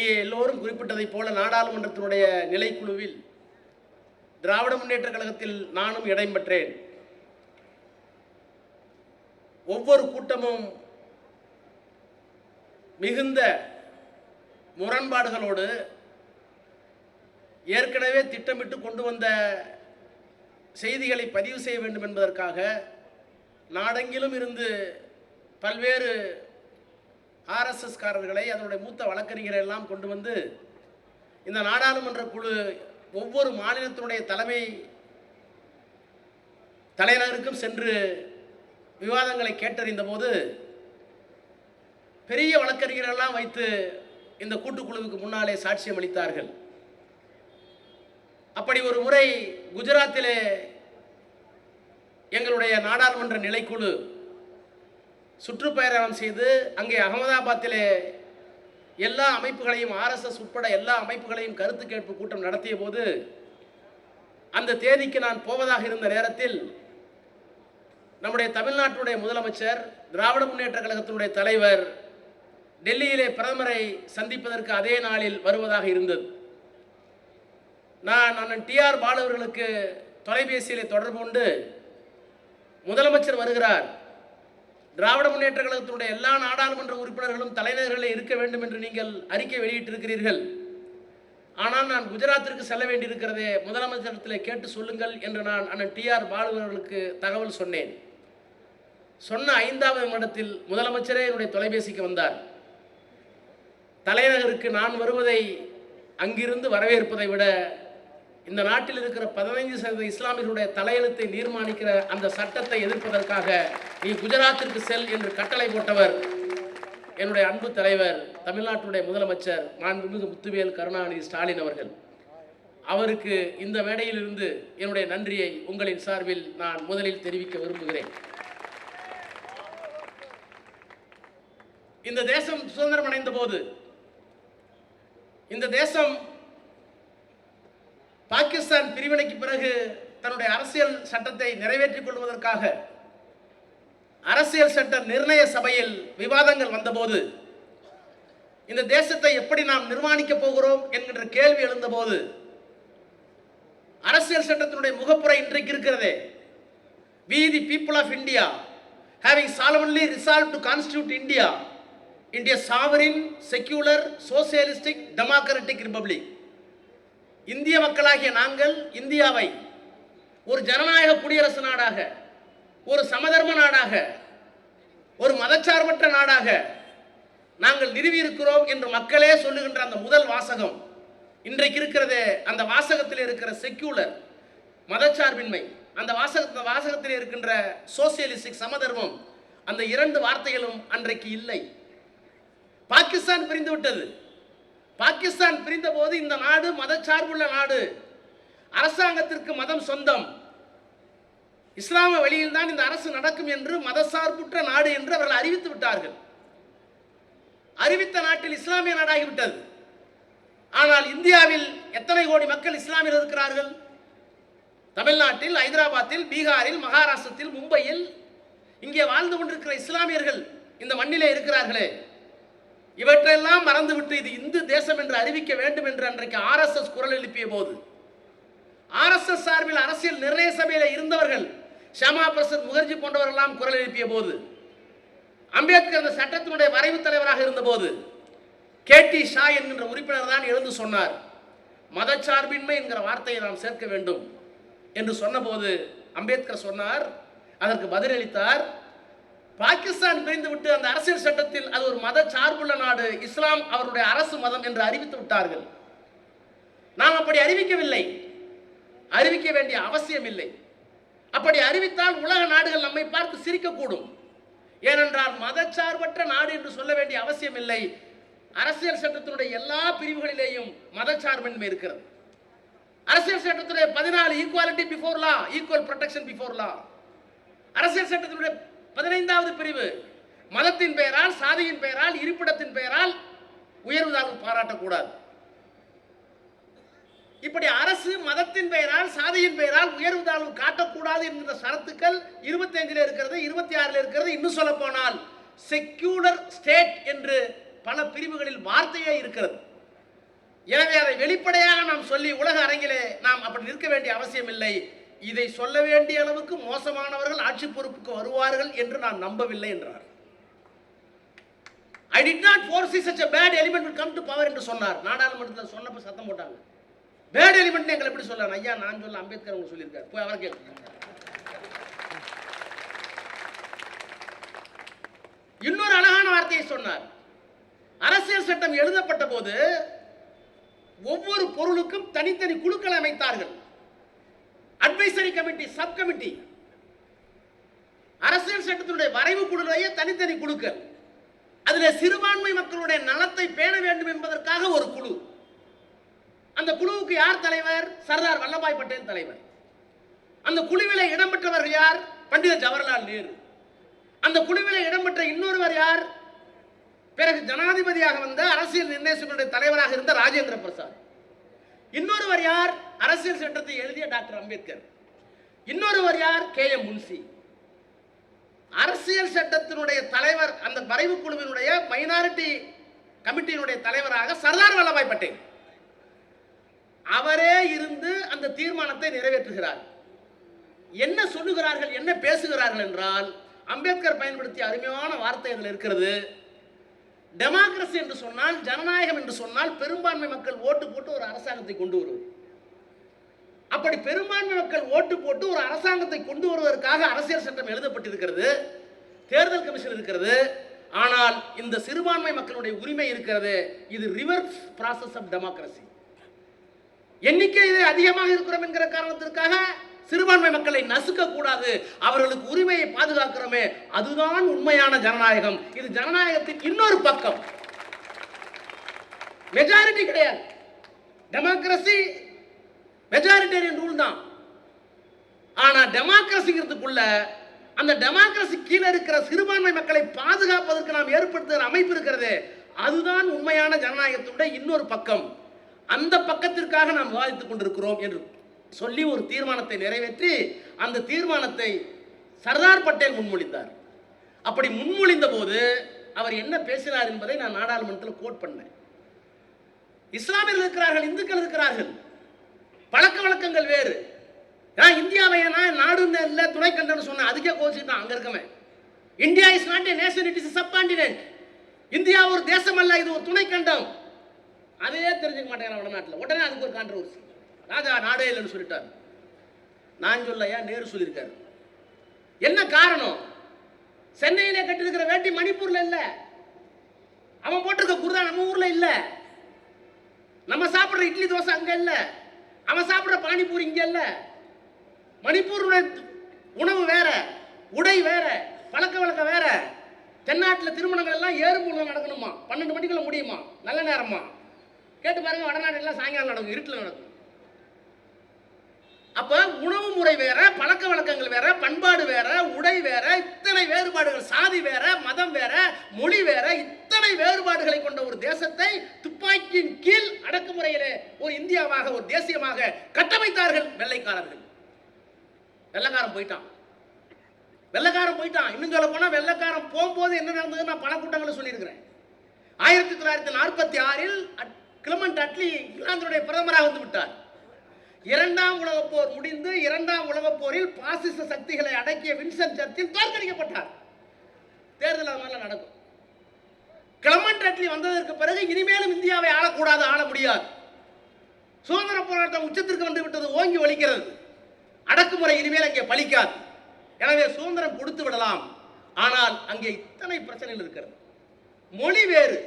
எல்லோரும் குறிப்பிட்டதைப் போல நாடாளுமன்றத்தினுடைய நிலைக்குழுவில் திராவிட முன்னேற்ற கழகத்தில் நானும் இடம் பெற்றேன். ஒவ்வொரு கூட்டமும் மிகுந்த முரண்பாடுகளோடு ஏற்கனவே திட்டமிட்டு கொண்டு வந்த செய்திகளை பதிவு செய்ய வேண்டும் என்பதற்காக நாடெங்கிலும் இருந்து பல்வேறு ஆர்எஸ்எஸ்காரர்களை அதனுடைய மூத்த வழக்கறிஞரை எல்லாம் கொண்டு வந்து இந்த நாடாளுமன்ற குழு ஒவ்வொரு மாநிலத்தினுடைய தலைமை தலைநகருக்கும் சென்று விவாதங்களை கேட்டறிந்த போது பெரிய வழக்கறிஞரெல்லாம் வைத்து இந்த கூட்டுக்குழுவுக்கு முன்னாலே சாட்சியம் அளித்தார்கள். அப்படி ஒரு முறை குஜராத்திலே எங்களுடைய நாடாளுமன்ற நிலைக்குழு சுற்றுப்பயணம் செய்து அங்கே அகமதாபாத்திலே எல்லா அமைப்புகளையும் ஆர்எஸ்எஸ் உட்பட எல்லா அமைப்புகளையும் கருத்து கேட்பு கூட்டம் நடத்திய போது அந்த தேதிக்கு நான் போவதாக இருந்த நேரத்தில் நம்முடைய தமிழ்நாட்டுடைய முதலமைச்சர் திராவிட முன்னேற்ற கழகத்தினுடைய தலைவர் டெல்லியிலே பிரதமரை சந்திப்பதற்கு அதே நாளில் வருவதாக இருந்தது. நான் அண்ணன் டிஆர் பாலு அவர்களுக்கு தொலைபேசியிலே தொடர்பு கொண்டு முதலமைச்சர் வருகிறார். திராவிட முன்னேற்ற கழகத்தினுடைய எல்லா நாடாளுமன்ற உறுப்பினர்களும் தலைநகரில் இருக்க வேண்டும் என்று நீங்கள் அறிக்கை வெளியிட்டிருக்கிறீர்கள். ஆனால் நான் குஜராத்திற்கு செல்ல வேண்டியிருக்கிறதே முதலமைச்சரத்தில் கேட்டு சொல்லுங்கள் என்று நான் அண்ணன் டிஆர் பாலு அவர்களுக்கு தகவல் சொன்னேன். சொன்ன ஐந்தாவது மடத்தில் முதலமைச்சரே என்னுடைய தொலைபேசிக்கு வந்தார். தலைநகருக்கு நான் வருவதை அங்கிருந்து வரவேற்பதை விட இந்த நாட்டில் இருக்கிற பதினைந்து சதவீத இஸ்லாமியர்களுடைய தலையெழுத்தை நிர்மாணிக்கிற அந்த சட்டத்தை எதிர்ப்பதற்காக நீ குஜராத்திற்கு செல் என்று கட்டளை போட்டவர் என்னுடைய அன்பு தலைவர் தமிழ்நாட்டுடைய முதலமைச்சர் மாண்புமிகு முத்துவேல் கருணாநிதி ஸ்டாலின் அவர்கள். அவருக்கு இந்த மேடையிலிருந்து என்னுடைய நன்றியை உங்களின் சார்பில் நான் முதலில் தெரிவிக்க விரும்புகிறேன். இந்த தேசம் சுதந்திரம் அடைந்த போது இந்த தேசம் பாகிஸ்தான் பிரிவினைக்கு பிறகு தன்னுடைய அரசியல் சட்டத்தை நிறைவேற்றிக் கொள்வதற்காக அரசியல் சட்ட நிர்ணய சபையில் விவாதங்கள் வந்தபோது இந்த தேசத்தை எப்படி நாம் நிர்மாணிக்கப் போகிறோம் என்கின்ற கேள்வி எழுந்தபோது அரசியல் சட்டத்தினுடைய முகப்புரை இன்றைக்கு இருக்கிறதே. We the people of India having solemnly resolve to constitute India into sovereign secular socialistic democratic democratic இந்திய மக்களாகிய நாங்கள் இந்தியாவை ஒரு ஜனநாயக குடியரசு நாடாக ஒரு சமதர்ம நாடாக ஒரு மதச்சார்பற்ற நாடாக நாங்கள் நிறுவியிருக்கிறோம் என்று மக்களே சொல்லுகின்ற அந்த முதல் வாசகம். இன்றைக்கு இருக்கிறதே அந்த வாசகத்தில் இருக்கிற செக்யூலர் மதச்சார்பின்மை. அந்த வாசக வாசகத்தில் இருக்கின்ற சோசியலிஸ்டிக் சமதர்மம் அந்த இரண்டு வார்த்தைகளும் அன்றைக்கு இல்லை. பாகிஸ்தான் பிரிந்து விட்டது பாகிஸ்தான் பிரிந்த போது இந்த நாடு மதச்சார்புள்ள நாடு. அரசாங்கத்திற்கு மதம் சொந்தம். இஸ்லாம வழியில் தான் இந்த அரசு நடக்கும் என்று மதசார்புற்ற நாடு என்று அவர்கள் அறிவித்து விட்டார்கள். அறிவித்த நாட்டில் இஸ்லாமிய நாடாகிவிட்டது ஆனால் இந்தியாவில் எத்தனை கோடி மக்கள் இஸ்லாமியர் இருக்கிறார்கள்? தமிழ்நாட்டில் ஹைதராபாத்தில் பீகாரில் மகாராஷ்டிரத்தில் மும்பையில் இங்கே வாழ்ந்து கொண்டிருக்கிற இஸ்லாமியர்கள் இந்த மண்ணிலே இருக்கிறார்களே. இவற்றையெல்லாம் மறந்துவிட்டு இது இந்து தேசம் என்று அறிவிக்க வேண்டும் என்று அன்றைக்கு ஆர்எஸ்எஸ் குரல் எழுப்பிய போது ஆர்எஸ்எஸ் சார்பில் அரசியல் நிர்ணய சபையில் இருந்தவர்கள் ஷியாமா பிரசாத் முகர்ஜி போன்றவர்களெல்லாம் குரல் எழுப்பிய போது அம்பேத்கர் அந்த சட்டத்தினுடைய வரைவு தலைவராக இருந்தபோது கே டி ஷா என்கின்ற உறுப்பினர் தான் எழுந்து சொன்னார் மதச்சார்பின்மை என்கிற வார்த்தையை நாம் சேர்க்க வேண்டும் என்று சொன்னபோது அம்பேத்கர் சொன்னார் அதற்கு பதிலளித்தார் பாகிஸ்தான் பிரிந்து விட்டு அந்த அரசியல் சட்டத்தில் அது ஒரு மத சார்புள்ள நாடு இஸ்லாம் அவருடைய அரசு மதம் என்று அறிவித்து விட்டார்கள். நாம் அப்படி அறிவிக்கவில்லை. அறிவிக்க வேண்டிய அவசியம் இல்லை. அப்படி அறிவித்தால் உலக நாடுகள் நம்மை பார்த்து சிரிக்கக்கூடும். ஏனென்றால் மதச்சார்பற்ற நாடு என்று சொல்ல வேண்டிய அவசியம் இல்லை. அரசியல் சட்டத்தினுடைய எல்லா பிரிவுகளிலேயும் மதச்சார்பின்மை இருக்கிறது. அரசியல் சட்டத்தினுடைய பதினாலு equality before law equal protection before law அரசியல் சட்டத்தினுடைய பதினைந்தாவது பிரிவு. மதத்தின் பெயரால் சாதியின் பெயரால் இருப்பிடத்தின் பெயரால் உயர்வு தாழ்வு பாராட்டக்கூடாது. இப்படி அரசு மதத்தின் பெயரால் சாதியின் பெயரால் உயர்வு தாழ்வு காட்டக்கூடாது என்கிற சரத்துக்கள் இருபத்தி அஞ்சில் இருக்கிறது இருபத்தி ஆறில் இருக்கிறது. இன்னும் சொல்ல போனால் செக்யூலர் ஸ்டேட் என்று பல பிரிவுகளில் வார்த்தையே இருக்கிறது. எனவே அதை வெளிப்படையாக நாம் சொல்லி உலக அரங்கிலே நாம் அப்படி நிற்க வேண்டிய அவசியம் இல்லை இதை சொல்ல வேண்டிய அளவுக்கு மோசமானவர்கள் ஆட்சி பொறுப்புக்கு வருவார்கள் என்று நான் நம்பவில்லை என்றார். I did not force such a bad element will come to power என்று சொன்னார். நாடாளுமன்றத்தில் சொன்னப்ப சத்தம் போட்டாங்க. பேட் எலிமெண்ட் எங்களை எப்படி சொல்லலாம் ஐயா நான் சொல்ல அம்பேத்கர் அவங்க சொல்லியிருக்காரு. போய் அவரை கேட்க இன்னொரு அழகான வார்த்தையை சொன்னார். அரசியல் சட்டம் எழுதப்பட்ட போது ஒவ்வொரு பொருளுக்கும் தனித்தனி குழுக்கள் அமைத்தார்கள். அட்வைசரி கமிட்டி சப் கமிட்டி அரசியல் சட்டத்தினுடைய வரைவு குழுவையே தனித்தனி குழுக்கள். அதில் சிறுபான்மை மக்களுடைய நலத்தை பேண வேண்டும் என்பதற்காக ஒரு குழு. அந்த குழுவுக்கு யார் தலைவர்? சர்தார் வல்லபாய் பட்டேல் தலைவர். அந்த குழுவிலே இடம்பெற்றவர்கள் யார்? பண்டித ஜவஹர்லால் நேரு. அந்த குழுவிலே இடம்பெற்ற இன்னொருவர் யார்? பிறகு ஜனாதிபதியாக வந்த அரசியல் நிர்ணய தலைவராக இருந்த ராஜேந்திர பிரசாத். இன்னொருவர் யார்? அரசியல் சட்டத்தை எழுதிய டாக்டர் அம்பேத்கர். இன்னொருவர் யார்? கே. எம். முன்சி. அரசியல் சட்டத்தினுடைய தலைவர் அந்த வரைவு குழுவினுடைய மைனாரிட்டி கமிட்டியினுடைய தலைவராக சர்தார் வல்லபாய் பட்டேல். அவரே இருந்து அந்த தீர்மானத்தை நிறைவேற்றுகிறார். என்ன சொல்லுகிறார்கள் என்ன பேசுகிறார்கள் என்றால் அம்பேத்கர் பயன்படுத்திய அருமையான வார்த்தை அதில் இருக்கிறது. டெமோக்ரஸி என்று சொன்னால் ஜனநாயகம் என்று சொன்னால் பெரும்பான்மை மக்கள் ஓட்டு போட்டு ஒரு அரசாங்கத்தை கொண்டு வருவது. அப்படி பெரும்பான்மை மக்கள் ஓட்டு போட்டு ஒரு அரசாங்கத்தை கொண்டு வருவதற்காக அரசியல் சட்டம் எழுதப்பட்டிருக்கிறது தேர்தல் கமிஷன் இருக்கிறது ஆனால் இந்த சிறுபான்மை மக்களுடைய உரிமை இருக்கிறது இது ரிவர்ஸ் ப்ராசஸ் ஆஃப் டெமோக்ரஸி எண்ணிக்கையிலே அதிகமாக இருக்கிறோம் என்கிற காரணத்திற்காக சிறுபான்மை மக்களை நசுக்க கூடாது அவர்களுக்கு உரிமையை பாதுகாக்கிறோமே அதுதான் உண்மையான ஜனநாயகம். இது ஜனநாயகத்தின் இன்னொரு பக்கம். மெஜாரிட்டி கிடையாது. டெமோக்ரஸி மெஜாரிட்டேரியன் ரூல் தான். ஆனா டெமோக்ரஸிங்கிறதுக்குள்ள அந்த டெமோக்ரஸி கீழே இருக்கிற சிறுபான்மை மக்களை பாதுகாப்பதற்கு நாம் ஏற்படுத்துகிற அமைப்பு இருக்கிறது அதுதான் உண்மையான ஜனநாயகத்துடைய இன்னொரு பக்கம். அந்த பக்கத்திற்காக நாம் விவாதித்துக் கொண்டிருக்கிறோம் என்று சொல்லி ஒரு தீர்மானத்தை நிறைவேற்றி அந்த தீர்மானத்தை சர்தார் பட்டேல் முன்மொழிந்தார். அப்படி முன்மொழிந்த போது அவர் என்ன பேசினார் என்பதை நான் நாடாளுமன்றத்தில் கோட் பண்ணேன். இஸ்லாமியர்கள் இருக்கிறார்கள் இந்துக்கள் இருக்கிறார்கள். பழக்க வழக்கங்கள் வேறு. நான் இந்தியாவை நான் நாடுன்னு இல்லை துணைக்கண்டன்னு சொன்னேன் அதுக்கே கோச்சிட்டான் அங்க இருக்கவன். India is not a nation it is subcontinent India ஒரு தேசம் அல்ல இது ஒரு துணைக்கண்டம். அதையே தெரிஞ்சுக்க மாட்டேங்கிறான் வடநாட்டில். உடனே அதுக்கு ஒரு கான்ட்ரவர்சி ராஜா நாடே இல்லைன்னு சொல்லிட்டார். நான் சொல்லையா நேரு சொல்லியிருக்காரு? என்ன காரணம்? சென்னையிலே கட்டியிருக்கிற வேட்டி மணிப்பூர்ல இல்ல. அவன் போட்டிருக்க குருதா நம்ம ஊர்ல இல்ல. நம்ம சாப்பிடுற இட்லி தோசை அங்க இல்லை. அவன் சாப்பிட்ற பானிபூரி இங்கே இல்லை. மணிப்பூருடைய உணவு வேற உடை வேற பழக்க வழக்கம் வேற. தென்னாட்டில் திருமணங்கள் எல்லாம் ஏறும்பொழுது நடக்கணுமா? பன்னெண்டு மணிக்குள்ள முடியுமா? நல்ல நேரமா? கேட்டு பாருங்க வடநாடு எல்லாம் சாயங்காலம் நடக்கும் இருட்டில் நடக்கும். அப்போ உணவு முறை வேற பழக்க வழக்கங்கள் வேற பண்பாடு வேற உடை வேற இத்தனை வேறுபாடுகள். சாதி வேற மதம் வேற மொழி வேற இத்தனை வேறுபாடுகளை கொண்ட ஒரு தேசத்தை துப்பாக்கியின் கீழ் அடக்குமுறையிலே ஒரு இந்தியாவாக ஒரு தேசியமாக கட்டமைத்தார்கள் வெள்ளைக்காரர்கள். வெள்ளைக்காரன் போயிட்டான். வெள்ளக்காரன் போயிட்டான். இன்னும் சொல்ல போனா வெள்ளக்காரன் போகும்போது என்ன நடந்ததுன்னு நான் பல கூட்டங்களை சொல்லியிருக்கிறேன். ஆயிரத்தி தொள்ளாயிரத்தி நாற்பத்தி ஆறில் அட்- கிளமண்ட் அட்லி இங்கிலாந்துடைய பிரதமராக வந்து விட்டார். இரண்டாம் உலகப் போர் முடிந்து இரண்டாம் உலக போரில் பாசிச சக்திகளை அடக்கிய வின்சன் சர்ச்சில் தோற்கடிக்கப்பட்டார். தேர்தல் அது மாதிரிலாம் நடக்கும். கிளமன் அட்லி வந்ததற்கு பிறகு இனிமேலும் இந்தியாவை ஆளக்கூடாது ஆள முடியாது. சுதந்திர போராட்டம் உச்சத்திற்கு வந்து விட்டது ஓங்கி ஒழிக்கிறது. அடக்குமுறை இனிமேல் அங்கே பலிக்காது. எனவே சுதந்திரம் கொடுத்து விடலாம். ஆனால் அங்கே இத்தனை பிரச்சனைகள் இருக்கிறது. மொழி வேறு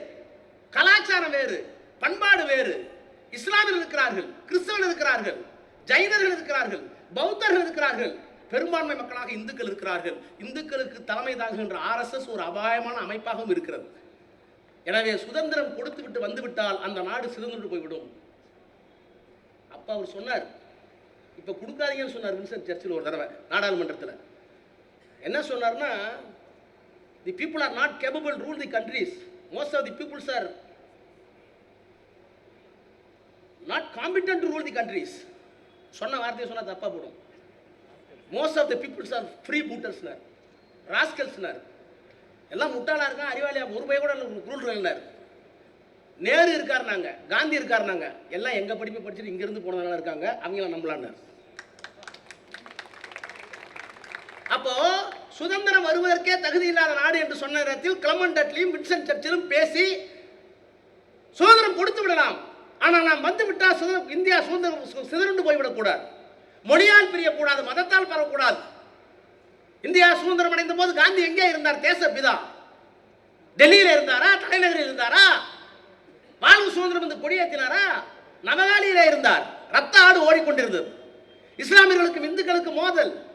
கலாச்சாரம் வேறு பண்பாடு வேறு. இஸ்லாமியர்கள் இருக்கிறார்கள் கிறிஸ்தவர்கள் இருக்கிறார்கள் ஜைனர்கள் இருக்கிறார்கள் பௌத்தர்கள் இருக்கிறார்கள். பெரும்பான்மை மக்களாக இந்துக்கள் இருக்கிறார்கள். இந்துக்களுக்கு தலைமை தாங்குகின்ற ஆர்எஸ்எஸ் ஒரு அபாயமான அமைப்பாகவும் இருக்கிறது. எனவே சுதந்திரம் கொடுத்து விட்டு வந்துவிட்டால் அந்த நாடு சிதந்துட்டு போய்விடும். அப்ப அவர் சொன்னார். இப்ப கொடுக்காதீங்கன்னு சொன்னார் வின்சென்ட் சர்ச்சில் ஒரு தடவை நாடாளுமன்றத்தில். என்ன சொன்னார்னா the people are not capable rule the countries most of the peoples are not competent to rule the countries சொன்ன வார்த்தையை சொன்னால் தப்பாக போடும். Most of the peoples are free பூட்டர்ஸ்னர் ராஸ்கல்ஸ்னர் எல்லாம் முட்டாளாக இருக்கான் அறிவாளியாக ஒரு பய கூட ரூல் இல்லைனார் நேரு இருக்காருனாங்க காந்தி இருக்காருனாங்க எல்லாம் எங்கள் படிப்பு படிச்சுட்டு இங்கேருந்து இருந்து இருக்காங்க அவங்கள நம்பலான்னு அப்போ சுதந்திரம் வருவதற்கே தகுதி இல்லாத நாடு என்று சொன்ன நேரத்தில் கிளமன் டட்லியும் வின்சென்ட் சர்ச்சிலும் பேசி சுதந்திரம் கொடுத்து விடலாம். ஆனால் நாம் வந்து விட்டால் சுதந்திரம் இந்தியா சுதந்திரம் சு- சிதறுண்டு போய்விடக்கூடாது. மொழியால் பிரியக்கூடாது மதத்தால் பரவக்கூடாது. இந்தியா சுதந்திரம் அடைந்த போது காந்தி எங்கே இருந்தார்? தேச பிதா டெல்லியில் இருந்தாரா? தலைநகரில் இருந்தாரா? வாழ்வு சுதந்திரம் இந்த கொடியேற்றினாரா? நவகாலியிலே இருந்தார். ரத்த ஆடு ஓடிக்கொண்டிருந்தது. இஸ்லாமியர்களுக்கும் இந்துக்களுக்கு மோதல்.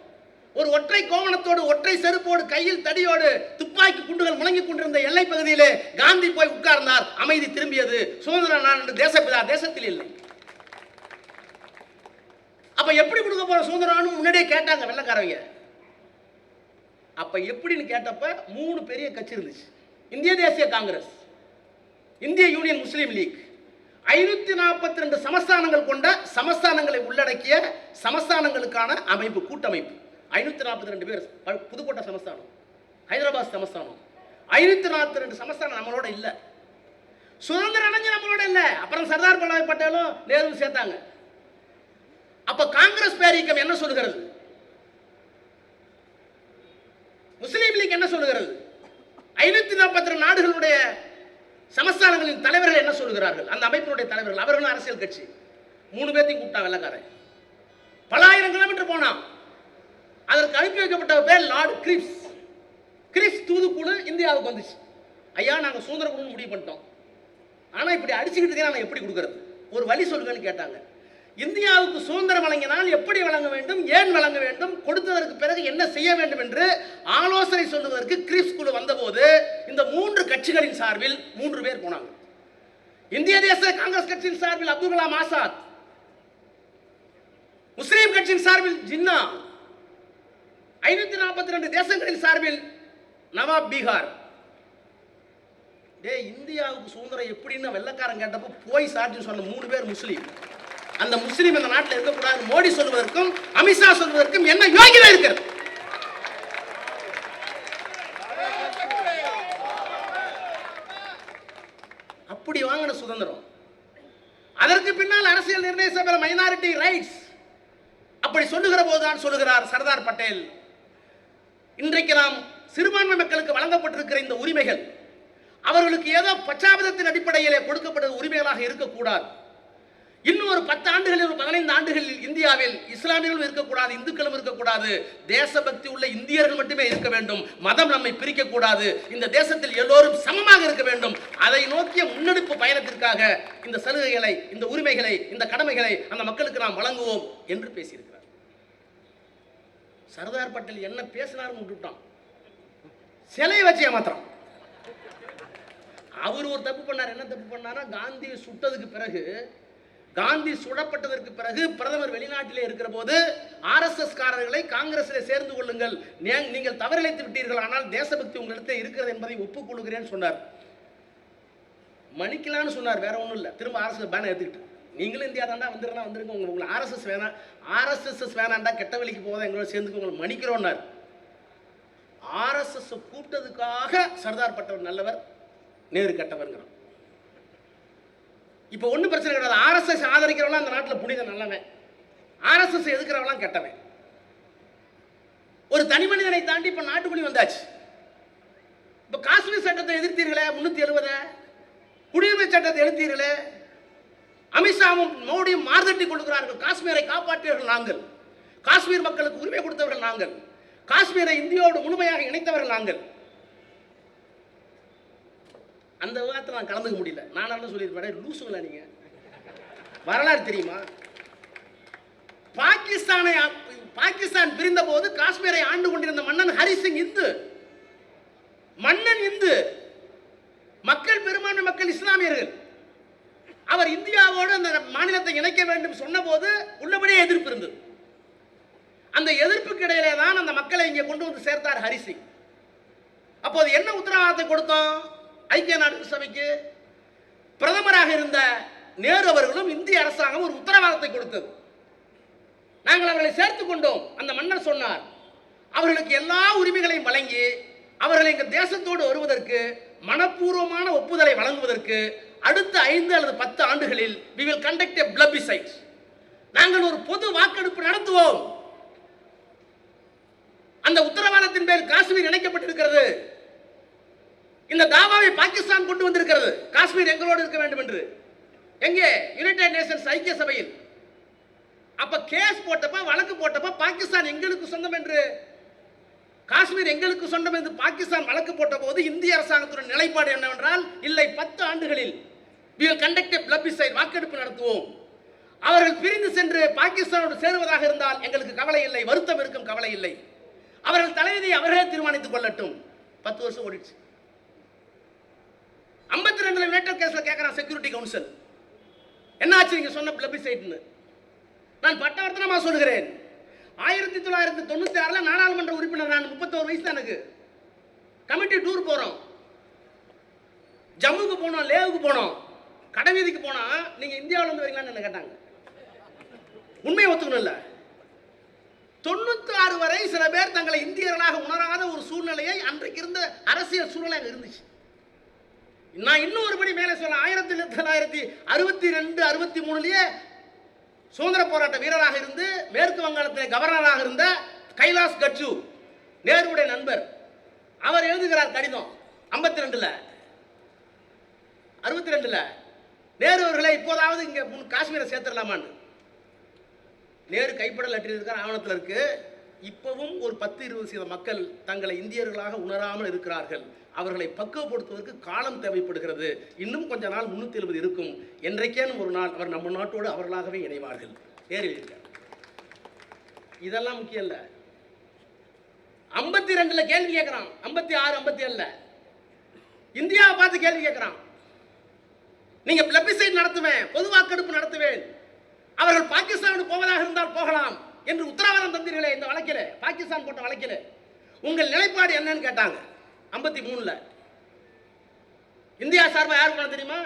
ஒரு ஒற்றை கோவணத்தோடு ஒற்றை செருப்போடு கையில் தடியோடு துப்பாக்கி குண்டுகள் முழங்கிக் கொண்டிருந்த எல்லை பகுதியிலே காந்தி போய் உட்கார்ந்தார். அமைதி திரும்பியது. சுதந்திர என்று தேசப்பிதா தேசத்தில் இல்லை. அப்ப எப்படி கொடுக்க போற சுதந்திரம்னு முன்னாடியே கேட்டாங்க வெள்ளக்காரவங்க அப்ப எப்படின்னு கேட்டப்ப மூணு பெரிய கட்சி இருந்துச்சு. இந்திய தேசிய காங்கிரஸ் இந்திய யூனியன் முஸ்லீம் லீக். ஐநூத்தி நாற்பத்தி ரெண்டு சமஸ்தானங்கள் கொண்ட சமஸ்தானங்களை உள்ளடக்கிய சமஸ்தானங்களுக்கான அமைப்பு கூட்டமைப்பு. ஐநூத்தி நாற்பத்தி ரெண்டு பேர் ப- புதுக்கோட்டை சமஸ்தானம் ஹைதராபாத் சமஸ்தானம். ஐநூத்தி நாற்பத்தி ரெண்டு சமஸ்தானம் நம்மளோட இல்ல. சுதந்திரம் அடைஞ்சு நம்மளோட இல்ல. அப்புறம் சர்தார் வல்லபாய் பட்டேலும் நேரு சேர்த்தாங்க. அப்ப காங்கிரஸ் பேரியக்கம் என்ன சொல்லுகிறது? முஸ்லீம் லீக் என்ன சொல்லுகிறது? ஐநூத்தி நாற்பத்தி ரெண்டு நாடுகளுடைய சமஸ்தானங்களின் தலைவர்கள் என்ன சொல்லுகிறார்கள்? அந்த அமைப்பினுடைய தலைவர்கள் அவர்களும் அரசியல் கட்சி. மூணு பேர்த்தையும் கூப்பிட்டான் வெள்ளக்காரன். பல ஆயிரம் கிலோமீட்டர் போனான். அதற்கு அனுப்பி வைக்கப்பட்ட பேர் லார்டு கிரிப்ஸ் கிரிப்ஸ் தூதுக்குழு இந்தியாவுக்கு வந்துச்சு. ஐயா நாங்கள் சுதந்திர குழுன்னு முடிவு பண்ணிட்டோம். ஆனால் இப்படி அடிச்சுக்கிட்டு இருக்கேன் நான் எப்படி கொடுக்கறது? ஒரு வழி சொல்லுங்கன்னு கேட்டாங்க. இந்தியாவுக்கு சுதந்திரம் வழங்கினால் எப்படி வழங்க வேண்டும்? ஏன் வழங்க வேண்டும்? கொடுத்ததற்கு பிறகு என்ன செய்ய வேண்டும் என்று ஆலோசனை சொல்லுவதற்கு கிரிப்ஸ் குழு வந்தபோது இந்த மூன்று கட்சிகளின் சார்பில் மூன்று பேர் போனாங்க. இந்திய தேச காங்கிரஸ் கட்சியின் சார்பில் அப்துல் கலாம் ஆசாத் முஸ்லீம் கட்சியின் சார்பில் ஜின்னா ஐநூத்தி நாற்பத்தி ரெண்டு தேசங்களின் சார்பில் நவாப் பீகார். டே இந்தியாவுக்கு சுதந்திரம் எப்படின்னு வெள்ளக்காரன் கேட்டப்போ போய் சாட்சி சொன்ன மூணு பேர் முஸ்லீம். அந்த முஸ்லீம் இந்த நாட்டில் இருக்கக்கூடாது மோடி சொல்வதற்கும் அமித்ஷா சொல்வதற்கும் என்ன யோகிதா இருக்கிறது. அப்படி வாங்கின சுதந்திரம். அதற்கு பின்னால் அரசியல் நிர்ணய சபையில் மைனாரிட்டி ரைட்ஸ் அப்படி சொல்லுகிற போதுதான் சொல்லுகிறார் சர்தார் பட்டேல். இன்றைக்கு நாம் சிறுபான்மை மக்களுக்கு வழங்கப்பட்டிருக்கிற இந்த உரிமைகள் அவர்களுக்கு ஏதோ பச்சாபதத்தின் அடிப்படையிலே கொடுக்கப்பட்ட உரிமைகளாக இருக்கக்கூடாது. இன்னும் ஒரு பத்து ஆண்டுகளில் ஒரு பதினைந்து ஆண்டுகளில் இந்தியாவில் இஸ்லாமியர்களும் இருக்கக்கூடாது இந்துக்களும் இருக்கக்கூடாது தேசபக்தி உள்ள இந்தியர்கள் மட்டுமே இருக்க வேண்டும் மதம் நம்மை பிரிக்கக்கூடாது இந்த தேசத்தில் எல்லோரும் சமமாக இருக்க வேண்டும். அதை நோக்கிய முன்னெடுப்பு பயணத்திற்காக இந்த சலுகைகளை இந்த உரிமைகளை இந்த கடமைகளை அந்த மக்களுக்கு நாம் வழங்குவோம் என்று பேசியிருக்கிறார். சர்தார் பட்டேல் என்ன பேசினாருன்னு விட்டுட்டான். சிலையை வச்சு ஏமாத்திரம் அவர் ஒரு தப்பு பண்ணார். என்ன தப்பு பண்ணாரா காந்தியை சுட்டதுக்கு பிறகு காந்தி சுடப்பட்டதற்கு பிறகு பிரதமர் வெளிநாட்டிலே இருக்கிற போது ஆர்எஸ்எஸ் காரர்களை காங்கிரஸில் சேர்ந்து கொள்ளுங்கள். நீங்கள் தவறிழைத்து விட்டீர்கள். ஆனால் தேசபக்தி உங்களிடத்தில் இருக்கிறது என்பதை ஒப்புக்கொள்கிறேன்னு சொன்னார். மணிக்கலான்னு சொன்னார். வேற ஒன்றும் இல்லை. திரும்ப ஆர்எஸ்எஸ் பேனை எடுத்துக்கிட்டு நீங்களும் இந்தியா தாண்டா வந்துருந்தா வந்துருங்க. உங்க உங்களை ஆர்எஸ்எஸ் வேணாம் ஆர்எஸ்எஸ் வேணாண்டா கெட்ட வழிக்கு போகாத எங்களோட சேர்ந்துக்கு உங்களை மன்னிக்கிறோன்னார். ஆர்எஸ்எஸ் கூப்பிட்டதுக்காக சர்தார் பட்டவர் நல்லவர் நேரு கெட்டவர்ங்கிறோம் இப்போ ஒன்றும் பிரச்சனை கிடையாது. ஆர்எஸ்எஸ் ஆதரிக்கிறவங்களாம் அந்த நாட்டில் புனித நல்லவன். ஆர்எஸ்எஸ் எதுக்கிறவெல்லாம் கெட்டவன். ஒரு தனி மனிதனை தாண்டி இப்போ நாட்டுக்குடி வந்தாச்சு. இப்போ காஷ்மீர் சட்டத்தை எதிர்த்தீர்களே முன்னூத்தி எழுபதை குடியுரிமை சட்டத்தை எழுத்தீர்களே அமித்ஷாவும் மோடியும் மார்தட்டி கொடுக்கிறார்கள் காஷ்மீரை காப்பாற்றியவர்கள் நாங்கள். காஷ்மீர் மக்களுக்கு உரிமை கொடுத்தவர்கள் நாங்கள். காஷ்மீரை இந்தியாவோடு முழுமையாக இணைத்தவர்கள் நாங்கள். அந்த விவாதத்தில் நான் கலந்துக்க முடியல. நான் என்ன சொல்லியிருப்பேன் லூசுங்களா நீங்க? வரலாறு தெரியுமா? பாகிஸ்தானை பாகிஸ்தான் பிரிந்த போது காஷ்மீரை ஆண்டு கொண்டிருந்த மன்னன் ஹரிசிங் இந்து. மன்னன் இந்து. மக்கள் பெரும்பான்மை மக்கள் இஸ்லாமியர்கள். அவர் இந்தியாவோடு அந்த மாநிலத்தை இணைக்க வேண்டும் சொன்னபோது உள்ளபடியே எதிர்ப்பு இருந்தது. அந்த எதிர்ப்புக்கு இடையிலே தான் அந்த மக்களை இங்கே கொண்டு வந்து சேர்த்தார் ஹரிசிங் அப்போது என்ன உத்தரவாதத்தை கொடுத்தோம்? ஐக்கிய நாடுகள் சபைக்கு பிரதமராக இருந்த நேரு அவர்களும் இந்திய அரசாங்கம் ஒரு உத்தரவாதத்தை கொடுத்தது. நாங்கள் அவர்களை சேர்த்துக் கொண்டோம் அந்த மன்னர் சொன்னார். அவர்களுக்கு எல்லா உரிமைகளையும் வழங்கி அவர்கள் எங்கள் தேசத்தோடு வருவதற்கு மனப்பூர்வமான ஒப்புதலை வழங்குவதற்கு அடுத்த ஐந்து அல்லது பத்து ஆண்டுகளில் we will conduct a plebiscite நாங்கள் ஒரு பொது வாக்கெடுப்பு நடத்துவோம். அந்த உத்தரவாதத்தின் பேர் காஷ்மீர் இணைக்கப்பட்டிருக்கிறது. இந்த தாவாவை பாகிஸ்தான் கொண்டு வந்திருக்கிறது. காஷ்மீர் எங்களோடு இருக்க வேண்டும் என்று. எங்கே? யுனைடெட் நேஷன்ஸ் ஐக்கிய சபையில். அப்ப கேஸ் போட்டப்ப வழக்கு போட்டப்ப பாகிஸ்தான் எங்களுக்கு சொந்தம் என்று. காஷ்மீர் எங்களுக்கு சொந்தம் என்று பாகிஸ்தான் வழக்கு போட்ட போது இந்திய அரசாங்கத்துடன் நிலைப்பாடு என்னவென்றால் இல்லை பத்து ஆண்டுகளில் we will conduct a வாக்கெடுப்பு நடத்துவோம். அவர்கள் பிரிந்து சென்று பாகிஸ்தானோடு சேருவதாக இருந்தால் எங்களுக்கு கவலை இல்லை வருத்தம் இருக்கும் கவலை இல்லை. அவர்கள் தலைவிதியை அவர்களே தீர்மானித்துக் கொள்ளட்டும். பத்து வருஷம் ஓடிடுச்சு. ஐம்பத்தி ரெண்டுல யுனைடெட் கேஸ்ல கேட்கறான் செக்யூரிட்டி கவுன்சில் என்னாச்சு நீங்க சொன்ன பிளபிசைட்னு நான் பட்டவர்த்தனமா சொல்கிறேன் ஆயிரத்தி தொள்ளாயிரத்தி தொண்ணூத்தி ஆறுல நாடாளுமன்ற உறுப்பினர் நான் முப்பத்தோரு வயசு தான் எனக்கு. கமிட்டி டூர் போறோம். ஜம்முக்கு போனோம் லேவுக்கு போனோம். கடைவீதிக்கு போனா நீங்க இந்தியாவில் வந்து வரீங்களான்னு என்ன கேட்டாங்க. உண்மையை ஒத்துக்கணும் இல்ல. தொண்ணூத்தி ஆறு வரை சில பேர் தங்களை இந்தியர்களாக உணராத ஒரு சூழ்நிலையை அன்றைக்கு இருந்த அரசியல் சூழ்நிலை இருந்துச்சு. நான் இன்னும் ஒருபடி மேலே சொல்ல ஆயிரத்தி தொள்ளாயிரத்தி அறுபத்தி ரெண்டு அறுபத்தி மூணுலயே சுதந்திர போராட்ட வீரராக இருந்து மேற்கு வங்காளத்தில் கவர்னராக இருந்த கைலாஸ் கட்சு நேருடைய நண்பர். அவர் எழுதுகிறார் கடிதம் ஐம்பத்தி ரெண்டுல. அறுபத்தி ரெண்டுல. நேரு அவர்களை இப்போதாவது இங்கே முன் காஷ்மீரை சேர்த்துடலாமான்னு. நேரு கைப்பட லெட்டர் ஆவணத்தில் இருக்கு. இப்பவும் ஒரு பத்து இருபது சதவீத மக்கள் தங்களை இந்தியர்களாக உணராமல் இருக்கிறார்கள். அவர்களை பக்குவப்படுத்துவதற்கு காலம் தேவைப்படுகிறது. இன்னும் கொஞ்ச நாள் முன்னூத்தி எழுபது இருக்கும். என்றைக்கேனும் ஒரு நாள் அவர் நம்ம நாட்டோடு அவர்களாகவே இணைவார்கள். நேரில் இதெல்லாம் முக்கியம் இல்ல. ஐம்பத்தி ரெண்டுல கேள்வி கேட்கிறான். ஐம்பத்தி ஆறு ஐம்பத்தி ஏழுல. இந்தியாவை பார்த்து கேள்வி கேட்கிறான். நீங்க பிளபிசைட் நடத்துவேன் பொது வாக்கெடுப்பு நடத்துவேன். அவர்கள் பாகிஸ்தானுக்கு போவதாக இருந்தால் போகலாம் என்று உத்தரவாதம் தந்தீர்களே இந்த வழக்கில் பாகிஸ்தான் போட்ட வழக்கில். உங்கள் நிலைப்பாடு என்னன்னு கேட்டாங்க ஐம்பத்தி மூணுல. இந்தியா சார்பாக யார் பண்ண தெரியுமா?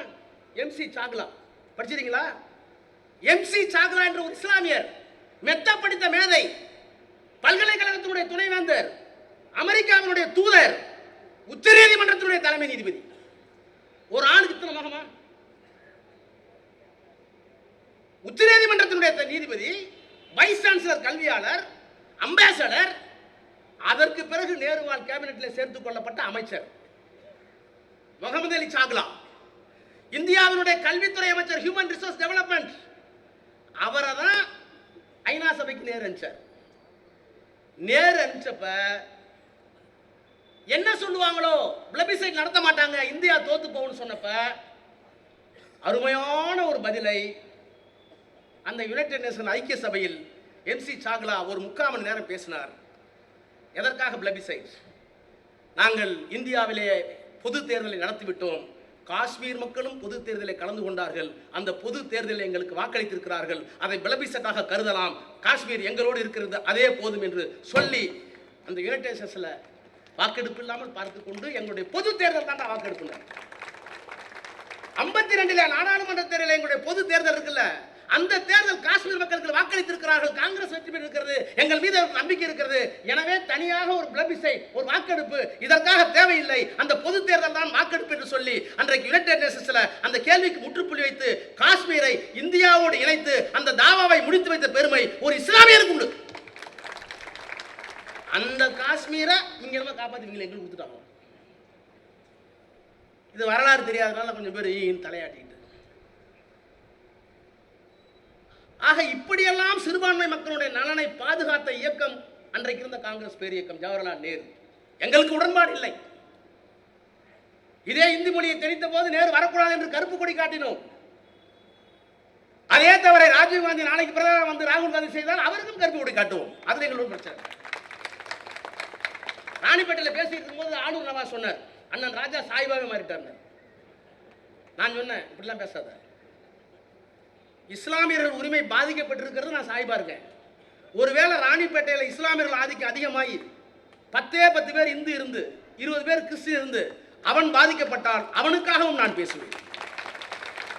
எம்சி சாக்லா. படிச்சிருக்கீங்களா? எம்சி சாக்லா என்ற ஒரு இஸ்லாமியர் மெத்த படித்த மேதை பல்கலைக்கழகத்தினுடைய துணைவேந்தர் அமெரிக்காவினுடைய தூதர் உச்சநீதிமன்றத்தினுடைய தலைமை நீதிபதி. ஒரு ஆளுக்கு இத்தனை மகமா உச்சநீதிமன்றத்தினுடைய த- நீதிபதி வைஸ் சான்சலர் கல்வியாளர் அம்பாசடர் அதற்கு பிறகு நேருவால் கேபினெட்டில் சேர்த்துக் கொள்ளப்பட்ட அமைச்சர் முகமது அலி சாக்லா. இந்தியாவினுடைய கல்வித்துறை அமைச்சர் ஹியூமன் ரிசோர்ஸ் டெவலப்மெண்ட் அவரை தான் ஐநா சபைக்கு நேர் அனுப்பிச்சார் நேர் அனுப்பிச்சப்ப என்ன சொல்லுவாங்களோ? பிளபிசைட் நடத்த மாட்டாங்க. இந்தியா தோத்து போகும்னு சொன்னப்ப அருமையான ஒரு பதிலை அந்த யுனைடெட் நேஷன் ஐக்கிய சபையில் எம்சி சாக்லா ஒரு முக்கால் மணி நேரம் பேசினார். எதற்காக பிளபிசைட் நாங்கள் இந்தியாவிலே பொது தேர்தலை நடத்திவிட்டோம் காஷ்மீர் மக்களும் பொது தேர்தலில் கலந்து கொண்டார்கள். அந்த பொது தேர்தலில் எங்களுக்கு வாக்களித்திருக்கிறார்கள். அதை பிளபிசட்டாக கருதலாம். காஷ்மீர் எங்களோடு இருக்கிறது அதே போதும் என்று சொல்லி அந்த யுனைடெட் நேஷன்ஸில் வாக்கெடுப்பு இல்லாமல் பார்த்து கொண்டு எங்களுடைய பொது தேர்தல் தான் வாக்கெடுப்பு. ஐம்பத்தி ரெண்டில் நாடாளுமன்ற தேர்தலில் எங்களுடைய பொது தேர்தல் இருக்குல்ல? அந்த தேர்தல் காஷ்மீர் மக்களுக்கு வாக்களித்திருக்கிறார்கள் காங்கிரஸ் வெற்றி பெற்றிருக்கிறது எங்கள் மீது நம்பிக்கை இருக்கிறது. எனவே தனியாக ஒரு பிளபிசை ஒரு வாக்கெடுப்பு இதற்காக தேவையில்லை. அந்த பொது தேர்தல் தான் வாக்கெடுப்பு என்று சொல்லி அன்றைக்கு யுனைடெட் நேஷன்ஸ்ல அந்த கேள்விக்கு முற்றுப்புள்ளி வைத்து காஷ்மீரை இந்தியாவோடு இணைத்து அந்த தாவாவை முடித்து வைத்த பெருமை ஒரு இஸ்லாமியருக்கு உண்டு. அந்த காஷ்மீரை இங்க இருந்து காப்பாத்தி எங்களுக்கு கொடுத்துட்டாங்க. இது வரலாறு தெரியாதனால கொஞ்சம் பேர் ஈன்னு தலையாட்டிக்கிட்டு ஆக இப்படியெல்லாம் சிறுபான்மை மக்களுடைய நலனை பாதுகாத்த இயக்கம் அன்றைக்கு இருந்த காங்கிரஸ் பேர் இயக்கம் ஜவஹர்லால் நேரு. எங்களுக்கு உடன்பாடு இல்லை. இதே இந்தி மொழியை தெரிந்த போது நேரு வரக்கூடாது என்று கருப்பு கொடி காட்டினோம். அதே தவிர ராஜீவ் காந்தி நாளைக்கு பிரதமர் வந்து ராகுல் காந்தி செய்தால் அவருக்கும் கருப்பு கொடி காட்டுவோம். அதுல எங்களுக்கு பிரச்சனை. ராணிப்பேட்டையில் பேசிட்டு இருக்கும்போது ஆளுநர் நவாஸ் சொன்னார் அண்ணன் ராஜா சாய்பாவே மாறிட்டார் நான் சொன்னேன் இப்படிலாம் பேசாத. இஸ்லாமியர்கள் உரிமை பாதிக்கப்பட்டிருக்கிறது நான் சாய்பா இருக்கேன் ஒருவேளை ராணிப்பேட்டையில் இஸ்லாமியர்கள் ஆதிக்கம் அதிகமாகி பத்தே பத்து பேர் இந்து இருந்து இருபது பேர் கிறிஸ்டின் இருந்து அவன் பாதிக்கப்பட்டால் அவனுக்காகவும் நான் பேசுவேன்.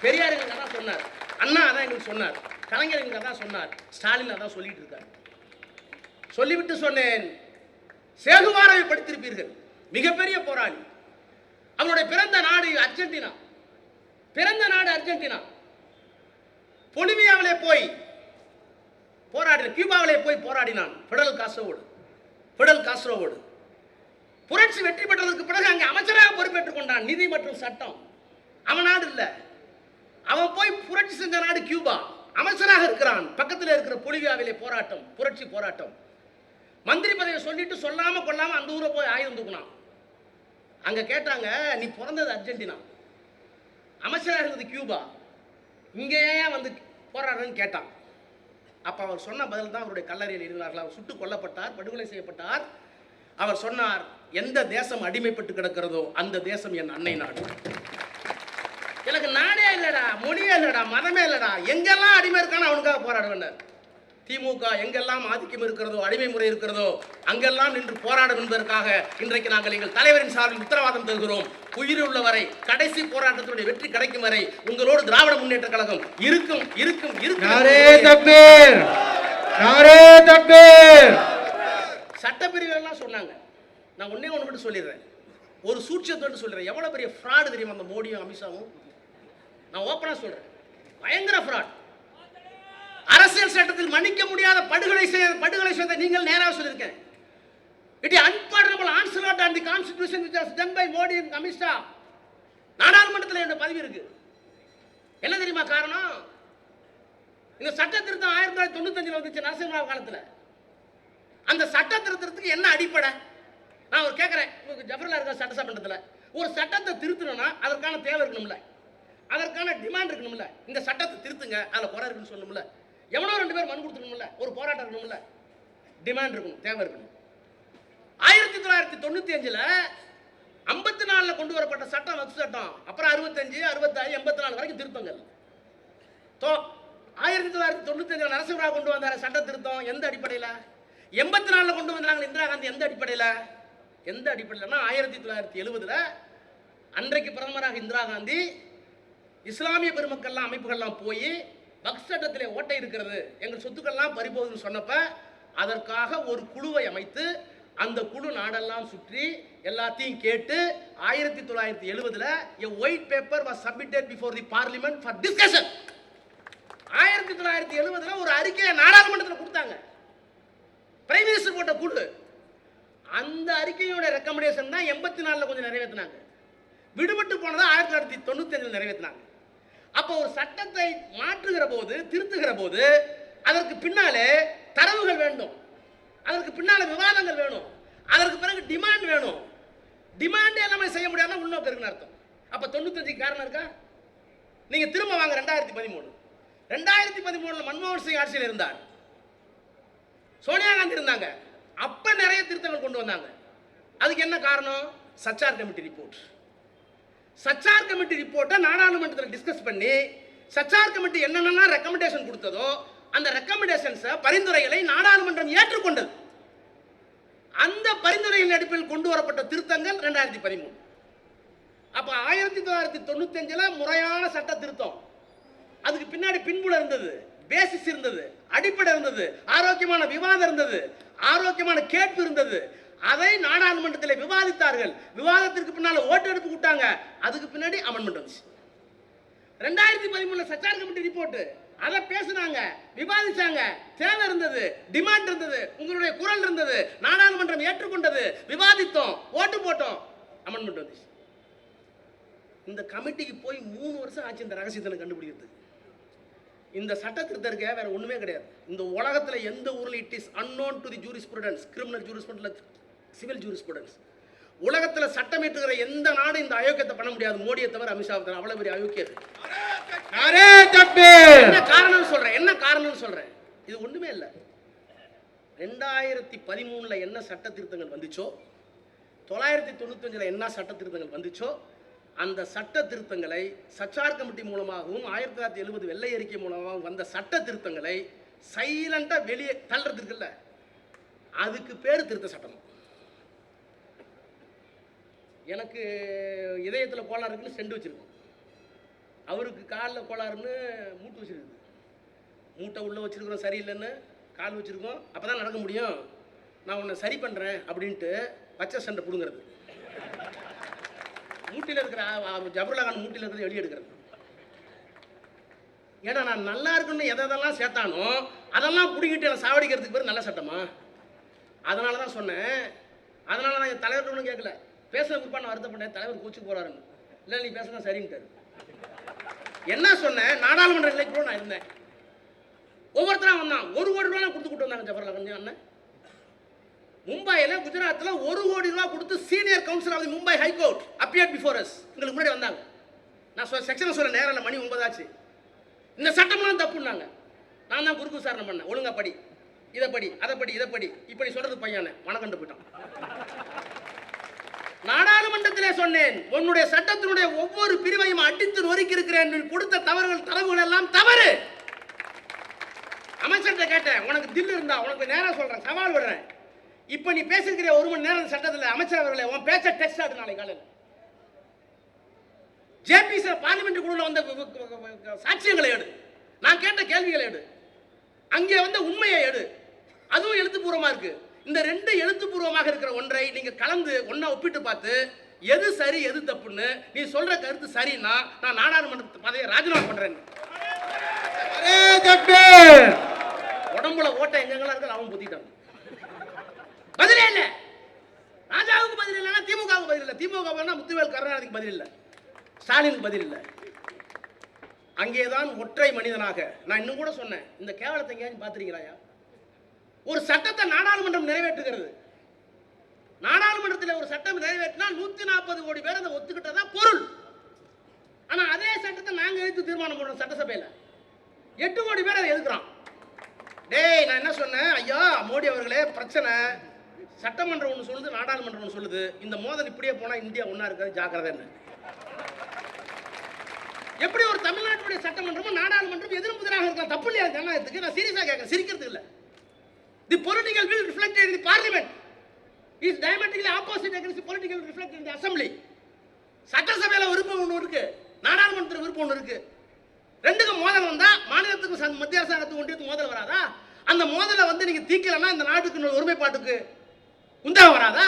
பெரியார் எங்களுக்கு அதான் சொன்னார். அண்ணா அதான் எங்களுக்கு சொன்னார். கலைஞர் எங்களுக்கு அதான் சொன்னார். ஸ்டாலின் அதான் சொல்லிட்டு இருக்கார். சொல்லிவிட்டு சொன்னேன். சேகுவாரை படித்திருப்பீர்கள். மிகப்பெரிய போராளி. அவனுடைய பிறந்த நாடு அர்ஜென்டினா. பிறந்த நாடு அர்ஜென்டினா. பொலிவியாவிலே போய் போராடின கியூபாவிலே போய் போராடினான் பிடல் காஸ்ட்ரோவோடு பிடல் காஸ்ட்ரோவோடு புரட்சி வெற்றி பெற்றதற்கு பிறகு அங்கே அமைச்சராக பொறுப்பேற்றுக் கொண்டான் நிதி மற்றும் சட்டம். அவன் நாடு இல்லை. அவன் போய் புரட்சி செஞ்ச நாடு கியூபா. அமைச்சராக இருக்கிறான். பக்கத்தில் இருக்கிற பொலிவியாவிலே போராட்டம் புரட்சி போராட்டம். மந்திரி பதவியை சொல்லிட்டு சொல்லாம கொள்ளாம அந்த ஊரை போய் ஆயுதம் தூக்குனான். அங்க கேட்டாங்க நீ பிறந்தது அர்ஜென்டினா. அமைச்சராக இருந்தது கியூபா. இங்கே ஏன் வந்து போராடுறேன்னு கேட்டான். அப்போ அவர் சொன்ன பதில் தான் அவருடைய கல்லறையில் இருந்தார்கள் அவர் சுட்டுக் கொல்லப்பட்டார் படுகொலை செய்யப்பட்டார். அவர் சொன்னார் எந்த தேசம் அடிமைப்பட்டு கிடக்கிறதோ அந்த தேசம் என் அன்னை நாடு. எனக்கு நாடே இல்லைடா மொழியே இல்லைடா மதமே இல்லைடா. எங்கெல்லாம் அடிமை இருக்கான்னு அவனுக்காக போராடுவேன் திமுக எங்கெல்லாம் ஆதிக்கம் இருக்கிறதோ அடிமை முறை இருக்கிறதோ அங்கெல்லாம் நின்று போராடும் என்பதற்காக இன்றைக்கு நாங்கள் எங்கள் தலைவரின் சார்பில் உத்தரவாதம் தருகிறோம். உயிர் உள்ள வரை கடைசி போராட்டத்தினுடைய வெற்றி கிடைக்கும் வரை உங்களோடு திராவிட முன்னேற்ற கழகம் இருக்கும் இருக்கும் இருக்கும் சட்டப்பிரிவுகள்லாம் சொன்னாங்க. நான் ஒன்னே ஒன்று மட்டும் சொல்லிடுறேன். ஒரு சூட்சத்தோடு சொல்லிடுறேன். எவ்வளோ பெரிய ஃப்ராடு தெரியும் அந்த மோடியும் அமித்ஷாவும்? நான் ஓப்பனாக சொல்கிறேன் பயங்கர ஃப்ராட் அரசியல் சட்டத்தில் மன்னிக்க முடியாத படுகொலை செய்ய படுகொலை செய்த நீங்கள் நேராக சொல்லியிருக்கேன். It unpardonable onslaught and the constitution which was done by Modi and Amit Shah நாடாளுமன்றத்தில் என்னோட பதவி இருக்கு. என்ன தெரியுமா காரணம்? இந்த சட்ட திருத்தம் ஆயிரத்தி தொள்ளாயிரத்தி தொண்ணூத்தஞ்சில் வந்துச்சு நரசிம்மராவ் காலத்தில். அந்த சட்ட திருத்தத்துக்கு என்ன அடிப்படை? நான் ஒரு கேட்குறேன் உங்களுக்கு ஜஃபர்லா இருக்க சட்டசபண்டத்தில் ஒரு சட்டத்தை திருத்தணும்னா அதற்கான தேவை இருக்கணும்ல. அதற்கான டிமாண்ட் இருக்கணும்ல. இந்த சட்டத்தை திருத்துங்க அதில் குறை இருக்குன்னு சொல்லணும்ல. எவனோ ரெண்டு பேர் மனு கொடுத்துருக்கணும்ல ஒரு போராட்டம் இருக்கணும்ல. டிமாண்ட் இருக்கணும் தேவை இருக்கணும். ஆயிரத்தி தொள்ளாயிரத்தி தொண்ணூற்றி அஞ்சில் ஐம்பத்தி நாலில் கொண்டு வரப்பட்ட சட்டம் வக்ஃப் சட்டம். அப்புறம் அறுபத்தஞ்சு அறுபத்தாறு எண்பத்தி நாலு வரைக்கும் திருத்தங்கள். தோ ஆயிரத்தி தொள்ளாயிரத்தி தொண்ணூத்தஞ்சில் நரசிம்மராவ் கொண்டு வந்தார் சட்ட திருத்தம். எந்த அடிப்படையில்? எண்பத்தி நாலில் கொண்டு வந்தாங்க இந்திரா காந்தி எந்த அடிப்படையில்? எந்த அடிப்படையில்னா ஆயிரத்தி தொள்ளாயிரத்தி எழுபதில் அன்றைக்கு பிரதமராக இந்திரா காந்தி இஸ்லாமிய பெருமக்கள்லாம் அமைப்புகள்லாம் போய் வக்ஃப் சட்டத்திலே ஓட்டை இருக்கிறது. எங்கள் சொத்துக்கள்லாம் பறிபோகுதுன்னு சொன்னப்ப அதற்காக ஒரு குழுவை அமைத்து அந்த குழு நாடெல்லாம் சுற்றி எல்லாத்தையும் கேட்டு ஆயிரத்தி தொள்ளாயிரத்தி எழுபதுல a white paper was submitted before the parliament for discussion ஆயிரத்தி தொள்ளாயிரத்தி எழுபதுல ஒரு அறிக்கையை நாடாளுமன்றத்தில் கொடுத்தாங்க. பிரைம் மினிஸ்டர் போட்ட குழு. அந்த அறிக்கையோட ரெக்கமெண்டேஷன் தான் எண்பத்தி நாலில் கொஞ்சம் நிறைவேற்றினாங்க விடுபட்டு போனதாக ஆயிரத்தி தொள்ளாயிரத்தி தொண்ணூத்தி நிறைவேற்றினாங்க அப்போ ஒரு சட்டத்தை மாற்றுகிற போது திருத்துகிற போது அதற்கு பின்னாலே தரவுகள் வேண்டும். அதற்கு பின்னால விவாதங்கள் வேணும். அதற்கு பிறகு டிமாண்ட் வேணும். டிமாண்ட் எல்லாமே செய்ய முடியாதுன்னா உள்நோக்கம் இருக்குன்னு அர்த்தம். அப்போ தொண்ணூத்தஞ்சுக்கு காரணம் இருக்கா? நீங்க திரும்ப வாங்க ரெண்டாயிரத்தி பதிமூணு. ரெண்டாயிரத்தி பதிமூணுல மன்மோகன் சிங் ஆட்சியில் இருந்தார். சோனியா காந்தி இருந்தாங்க. அப்ப நிறைய திருத்தங்கள் கொண்டு வந்தாங்க. அதுக்கு என்ன காரணம்? Sachar committee report Sachar committee ரிப்போர்ட்டை நாடாளுமன்றத்தில் டிஸ்கஸ் பண்ணி சச்சார் கமிட்டி என்னென்னலாம் ரெக்கமெண்டேஷன் கொடுத்ததோ அந்த ரெக்கமெண்டேஷன்ஸை பரிந்துரைகளை நாடாளுமன்றம் ஏற்றுக்கொண்டது. அந்த பரிந்துரையின் அடிப்பில் கொண்டு வரப்பட்ட திருத்தங்கள் ரெண்டாயிரத்தி பதிமூணு. அப்ப ஆயிரத்தி தொள்ளாயிரத்தி தொண்ணூத்தி அஞ்சுல முறையான சட்ட திருத்தம். அதுக்கு பின்னாடி பின்புல இருந்தது பேசிஸ் இருந்தது அடிப்படை இருந்தது ஆரோக்கியமான விவாதம் இருந்தது ஆரோக்கியமான கேட்பு இருந்தது. அதை நாடாளுமன்றத்தில் விவாதித்தார்கள். விவாதத்திற்கு பின்னால ஓட்டெடுப்பு விட்டாங்க அதுக்கு பின்னாடி அமெண்ட்மெண்ட் வந்துச்சு. ரெண்டாயிரத்தி பதிமூணுல சச்சார் கமிட்டி ரிப்போர்ட்டு அதை பேசுனாங்க விவாதிச்சாங்க. தேவை இருந்தது டிமாண்ட் இருந்தது உங்களுடைய குரல் இருந்தது நாடாளுமன்றம் ஏற்றுக்கொண்டது விவாதித்தோம் ஓட்டு போட்டோம் அமெண்ட்மெண்ட் வந்துச்சு. இந்த கமிட்டிக்கு போய் மூணு வருஷம் ஆச்சு இந்த ரகசியத்தை கண்டுபிடிக்கிறது. இந்த சட்ட திருத்தம் இருக்க வேற ஒண்ணுமே கிடையாது. இந்த உலகத்துல எந்த ஊர்ல it is unknown to the jurisprudence criminal jurisprudence civil jurisprudence உலகத்தில் சட்டம் ஏற்றுகிற எந்த நாடு இந்த அயோக்கியத்தை பண்ண முடியாது? மோடியை தவிர அமித்ஷா தவிர அவ்வளவு பெரிய அயோக்கியது என்ன காரணம் சொல்றேன்? என்ன காரணம் சொல்றேன்? இது ஒண்ணுமே இல்லை. ரெண்டாயிரத்தி பதிமூணுல என்ன சட்ட திருத்தங்கள் வந்துச்சோ தொள்ளாயிரத்தி தொண்ணூத்தஞ்சில் என்ன சட்ட திருத்தங்கள் வந்துச்சோ அந்த சட்ட திருத்தங்களை சச்சார் கமிட்டி மூலமாகவும் ஆயிரத்தி தொள்ளாயிரத்தி எழுபது வெள்ளை அறிக்கை மூலமாகவும் வந்த சட்ட திருத்தங்களை சைலண்டாக வெளியே தள்ளுறதுக்குல்ல அதுக்கு பேர் திருத்த சட்டம். எனக்கு இதயத்தில் கோளாறு இருக்குன்னு செண்டு வச்சிருக்கோம். அவருக்கு காலில் கோளாறுன்னு மூட்டு வச்சுருக்குது. மூட்டை உள்ளே வச்சிருக்கிறோம் சரியில்லைன்னு கால் வச்சுருக்கோம். அப்போ தான் நடக்க முடியும். நான் உன்னை சரி பண்ணுறேன் அப்படின்ட்டு பச்சை சண்டை பிடுங்கிறது. மூட்டில் இருக்கிற ஜபருல்லா மூட்டில் இருக்கிறது வெளியே எடுக்கிறது. ஏன்னா நான் நல்லா இருக்குன்னு எதை எதெல்லாம் சேர்த்தானோ அதெல்லாம் பிடிக்கிட்டு என்னை சாவடிக்கிறதுக்கு பேர் நல்ல சட்டமா? அதனால தான் சொன்னேன். அதனால தான் என் தலைவர்களும் கேட்கல பேசுன குறிப்பா நான் வருத்தப்பட்டேன் தலைவர் கூச்சு போறாருன்னு இல்லை நீ பேசுனா சரின்ட்டாரு. என்ன சொன்னேன்? நாடாளுமன்ற நிலைக்கு கூட நான் இருந்தேன். ஒவ்வொருத்தரும் வந்தான். ஒரு கோடி ரூபாய் கொடுத்து வந்தாங்க ஜவஹர்லால் கொஞ்சம் அண்ணன். மும்பையில் குஜராத்தில் ஒரு கோடி ரூபா கொடுத்து senior counsel of Mumbai high court appear before us எங்களுக்கு முன்னாடி வந்தாங்க. நான் சொல் செக்ஷனை சொல்ல நேரம் இல்லை மணி ஒன்பதாச்சு இந்த சட்டம்லாம் தப்புன்னாங்க. நான் தான் குறுக்கு விசாரணை பண்ணேன். ஒழுங்கா படி. இதை படி அதை படி இதை படி. இப்படி சொல்றது பையனை மனக்கண்டு போயிட்டான். நாடாளுமன்றத்திலே சொன்னேன் உன்னுடைய சட்டத்தினுடைய ஒவ்வொரு பிரிவையும் அடித்து நொறுக்கி இருக்கிறேன் கொடுத்த தவறுகள் தரவுகள் எல்லாம் தவறு. அமைச்சர்கிட்ட கேட்டேன் உனக்கு தில் இருந்தா உனக்கு நேரம் சொல்றேன் சவால் விடுறேன். இப்போ நீ பேசிருக்கிற ஒரு மணி நேரம் சட்டத்தில் அமைச்சர் அவர்களே உன் பேச்ச டெஸ்ட் ஆகுது நாளை காலையில். ஜேபிசி பார்லிமெண்ட் குழுவில் வந்த சாட்சியங்களை எடு. நான் கேட்ட கேள்விகளை எடு. அங்கே வந்த உண்மையை எடு. அதுவும் எழுத்துப்பூர்வமா இருக்கு. இந்த ரெண்டு எழுத்துப்பூர்வமாக இருக்கிற ஒன்றை நீங்கள் கலந்து ஒன்றா ஒப்பிட்டு பார்த்து எது சரி எது தப்புன்னு நீ சொல்ற கருத்து சரின்னா நான் நாடாளுமன்ற பதவியை ராஜினாமா பண்றேன். உடம்புல ஓட்ட எங்கெல்லாம் இருக்கு அவன் புத்திட்டான் பதிலே இல்ல. ராஜாவுக்கு பதில் இல்லைன்னா திமுகவுக்கு பதில் இல்லை. திமுக முத்துவேல் கருணாநிதிக்கு பதில் இல்லை. ஸ்டாலினுக்கு பதில் இல்லை. அங்கேதான் ஒற்றை மனிதனாக நான் இன்னும் கூட சொன்னேன் இந்த கேவலத்தை எங்கேயாச்சும் பார்த்துருக்கிறாயா? ஒரு சட்டத்தை நாடாளுமன்றம் நிறைவேற்றுகிறது. நாடாளுமன்றத்தில் ஒரு சட்டம் நிறைவேற்றினால் நூத்தி நாற்பது கோடி பேர் அதை ஒத்துக்கிட்டதா பொருள். ஆனா அதே சட்டத்தை நாங்க எடுத்து தீர்மானம் பண்றோம் சட்டசபையில. எட்டு கோடி பேர் அதை எதுக்குறான் டேய் நான் என்ன சொன்னேன்? ஐயா மோடி அவர்களே பிரச்சனை. சட்டமன்றம் ஒன்று சொல்லுது நாடாளுமன்றம் ஒன்று சொல்லுது. இந்த மோதல் இப்படியே போனால் இந்தியா ஒன்றா இருக்காது ஜாக்கிரதைன்னு எப்படி ஒரு தமிழ்நாட்டுடைய சட்டமன்றமும் நாடாளுமன்றம் எதிரும் புதிராக இருக்கலாம்? தப்பு இல்லையா? ஜனநாயகத்துக்கு? நான் சீரியஸாக கேட்கறேன். சிரிக்கிறது இல்லை. The political will reflected in the parliament is diametrically opposite against the political reflected in the assembly சட்டசபையில் விருப்பம் ஒன்று இருக்கு. நாடாளுமன்றத்தில் விருப்பம் ஒன்று இருக்கு. ரெண்டுக்கும் மோதல் வந்தா மாநிலத்துக்கும் மத்திய அரசாங்கத்துக்கு ஒன்றியத்துக்கு மோதல் வராதா? அந்த மோதலை வந்து நீங்க தீக்கலன்னா இந்த நாட்டுக்கு ஒருமைப்பாட்டுக்கு உண்டாக வராதா?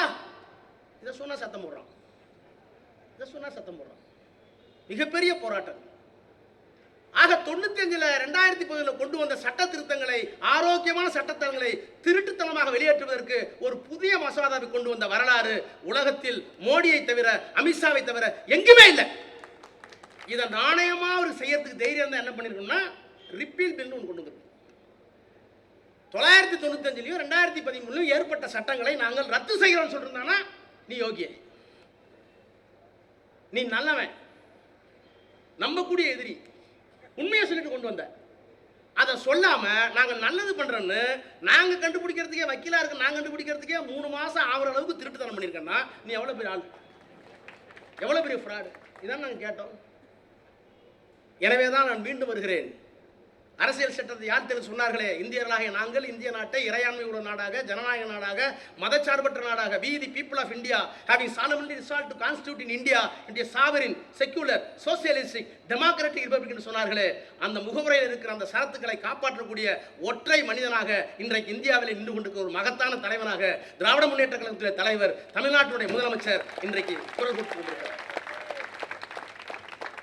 இதை சொன்னா சத்தம் போடுறோம். இதை சொன்னா சத்தம் போடுறோம். மிகப்பெரிய போராட்டம். ஆக தொண்ணூத்தி அஞ்சுல ரெண்டாயிரத்தி பதினொன்றுல கொண்டு வந்த சட்ட திருத்தங்களை ஆரோக்கியமான சட்டத்தங்களை திருட்டுத்தனமாக வெளியேற்றுவதற்கு ஒரு புதிய மசோதாவை கொண்டு வந்த வரலாறு உலகத்தில் மோடியை தவிர அமித்ஷாவை தவிர எங்குமே இல்லை. இதை நாணயமா அவர் செய்யறதுக்கு தைரியம் தான் என்ன பண்ணிருக்கோம்னா ரிப்பீல் பில் ஒன்று கொண்டு வந்திருக்கோம் தொள்ளாயிரத்தி தொண்ணூத்தஞ்சுலையும் ரெண்டாயிரத்தி பதிமூணுலையும் ஏற்பட்ட சட்டங்களை நாங்கள் ரத்து செய்கிறோம்னு சொல்லியிருந்தானா நீ யோகிய. நீ நல்லவன். நம்பக்கூடிய எதிரி. உண்மையை சொல்லிட்டு கொண்டு வந்த அதை சொல்லாம நாங்க நல்லது பண்றோன்னு நாங்க கண்டுபிடிக்கிறதுக்கே வக்கீலா இருக்கு நாங்க கண்டுபிடிக்கிறதுக்கே மூணு மாசம் ஆகுற அளவுக்கு திருட்டுத்தனம் பண்ணியிருக்கேன்னா நீ எவ்வளவு பெரிய ஆள்? எவ்வளவு பெரிய ஃப்ராடு இதான் நாங்க கேட்டோம். எனவே தான் நான் மீண்டும் வருகிறேன். அரசியல் சட்டத்தை யார் தெரிந்து சொன்னார்களே? இந்தியர்களாகிய நாங்கள் இந்திய நாட்டை இறையாண்மை உள்ள நாடாக ஜனநாயக நாடாக மதச்சார்பற்ற நாடாக we the people of India having solemnly resolved to constitute in India into sovereign secular socialistic democratic republic என்று சொன்னார்களே. அந்த முகமுறையில் இருக்கிற அந்த சரத்துக்களை காப்பாற்றக்கூடிய ஒற்றை மனிதனாக இன்றைக்கு இந்தியாவில் நின்று கொண்டிருக்கிற ஒரு மகத்தான தலைவனாக திராவிட முன்னேற்ற கழகத்துடைய தலைவர் தமிழ்நாட்டினுடைய முதலமைச்சர் இன்றைக்கு குரல் கொடுத்து கொண்டிருக்கிறார்.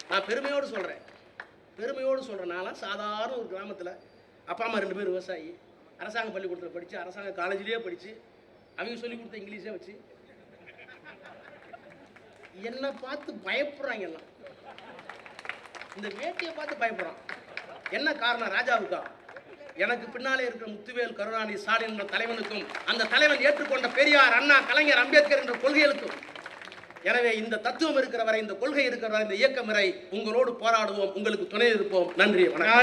நான் பெருமையோடு சொல்கிறேன் பெருமையோடு சொல்கிறேன் நான்லாம் சாதாரண ஒரு கிராமத்தில் அப்பா அம்மா ரெண்டு பேர் விவசாயி. அரசாங்க பள்ளிக்கூடத்தில் படித்து அரசாங்க காலேஜ்லேயே படித்து அவங்க சொல்லி கொடுத்த இங்கிலீஷே வச்சு. என்னை பார்த்து பயப்படுறாங்க எல்லாம். இந்த வேட்டியை பார்த்து பயப்படுறான். என்ன காரணம்? ராஜாவுக்கா? எனக்கு பின்னாலே இருக்கிற முத்துவேல் கருணாநிதி ஸ்டாலின் என்ற தலைவனுக்கும் அந்த தலைவன் ஏற்றுக்கொண்ட பெரியார் அண்ணா கலைஞர் அம்பேத்கர் என்ற கொள்கைகளுக்கும் எனவே இந்த தத்துவம் இருக்கிற வரை இந்த கொள்கை இருக்கிற வரை இந்த இயக்கம் முறை உங்களோடு போராடுவோம் உங்களுக்கு துணை இருப்போம் நன்றி வணக்கம்.